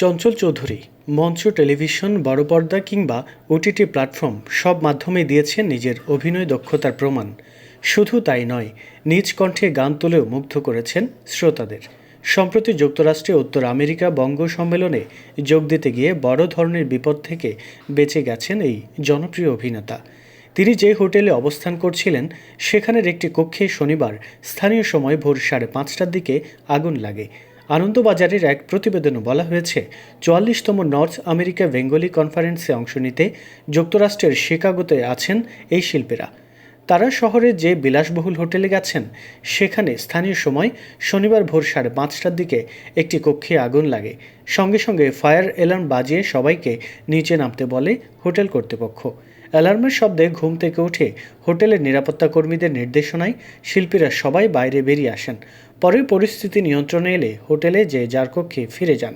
চঞ্চল চৌধুরী, মঞ্চ, টেলিভিশন বড় পর্দা কিংবা ওটিটি প্ল্যাটফর্ম সব মাধ্যমে দিয়েছেন নিজের অভিনয় দক্ষতার প্রমাণ। শুধু তাই নয়, নিজ কণ্ঠে গান তুলেও মুগ্ধ করেছেন শ্রোতাদের। সম্প্রতি যুক্তরাষ্ট্রে উত্তর আমেরিকা বঙ্গ সম্মেলনে যোগ দিতে গিয়ে বড় ধরনের বিপদ থেকে বেঁচে গেছেন এই জনপ্রিয় অভিনেতা। তিনি যে হোটেলে অবস্থান করছিলেন, সেখানের একটি কক্ষে শনিবার স্থানীয় সময় ভোর সাড়ে পাঁচটার দিকে আগুন লাগে। আনন্দবাজারের এক প্রতিবেদনে বলা হয়েছে, চুয়াল্লিশতম নর্থ আমেরিকা বেঙ্গলি কনফারেন্সে অংশ নিতে যুক্তরাষ্ট্রের শিকাগোতে আছেন এই শিল্পীরা। তারা শহরের যে বিলাসবহুল হোটেলে গেছেন, সেখানে স্থানীয় সময় শনিবার ভোর সাড়ে পাঁচটার দিকে একটি কক্ষে আগুন লাগে। সঙ্গে সঙ্গে ফায়ার অ্যালার্ম বাজিয়ে সবাইকে নিচে নামতে বলে হোটেল কর্তৃপক্ষ। অ্যালার্মের শব্দে ঘুম থেকে উঠে হোটেলের নিরাপত্তা কর্মীদের নির্দেশনায় শিল্পীরা সবাই বাইরে বেরিয়ে আসেন। পরে পরিস্থিতি নিয়ন্ত্রণে এলে হোটেলে যে যার কক্ষে ফিরে যান।